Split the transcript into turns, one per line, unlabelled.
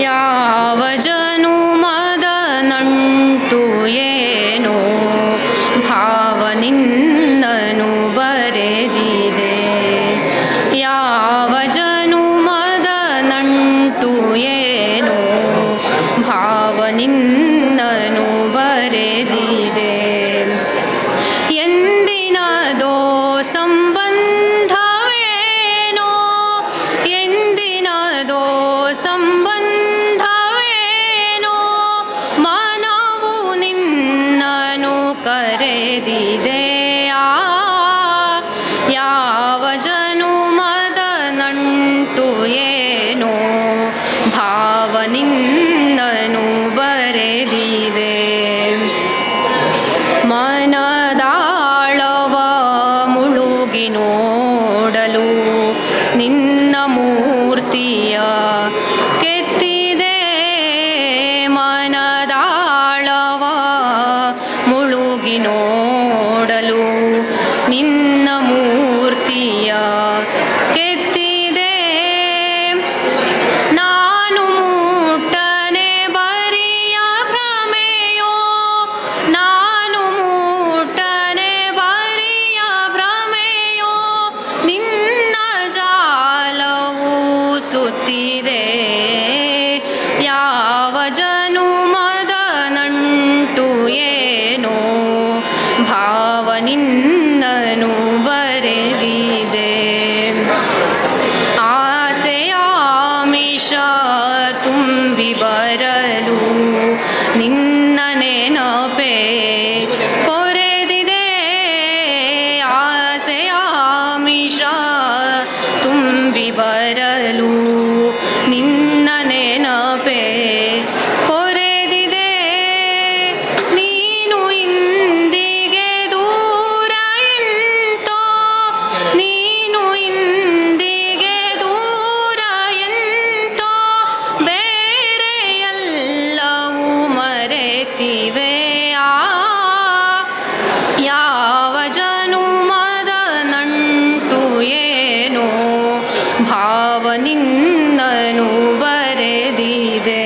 ಯಾವ ಜನುಮದ ನಂಟು ಏನೋ ಭಾವ ನಿನ್ನನು ಬರೆದಿದೆ. ಯಾವ ಜನುಮದ ನಂಟು ಏನೋ ಭಾವ ನಿನ್ನನು ಬರೆದಿದೆ ಎಂದಿನದೋ ಸಂಬಂಧವೇನೋ ಎಂದಿನದೋ ಕರೆದಿದೆ. ಆ ಯಾವ ಜನುಮದ ನಂಟು ಏನೋ ನಿನ್ನನು ಬರೆದಿದೆ. ಮನದಾಳವ ಮುಳುಗಿ ನೋಡಲು ನಿನ್ನ ಮೂರ್ತಿಯ ಮುಳುಗಿ ನೋಡಲು ನಿನ್ನ ಮೂರ್ತಿಯ ಕೆತ್ತಿದೆ. ನಾನು ಮೂಟನೆ ಬರಿಯ ಭ್ರಮೆಯೋ? ನಾನು ಮೂಟನೆ ಬರಿಯ ಭ್ರಮೆಯೋ? ನಿನ್ನ ಜಾಲವು ಸುತ್ತಿದೆ. ಯಾವ ಜನುಮದ ನಂಟು ಏನೋ? ನಿನ್ನನು ಬರೆದಿದೆ. ಆಸೆಯಾಮಿಷ ತುಂಬಿ ಬರಲು ನಿನ್ನ ನೆನಪೆ ಕೊರೆದಿದೆ. ಆಸೆಯಾಮಿಷ ತುಂಬಿ ಬರಲು ನಿನ್ನ ಯಾವ ಜನುಮದ ನಂಟು ಏನೋ ಭಾವ ನಿನ್ನನು ಬರೆದಿದೆ.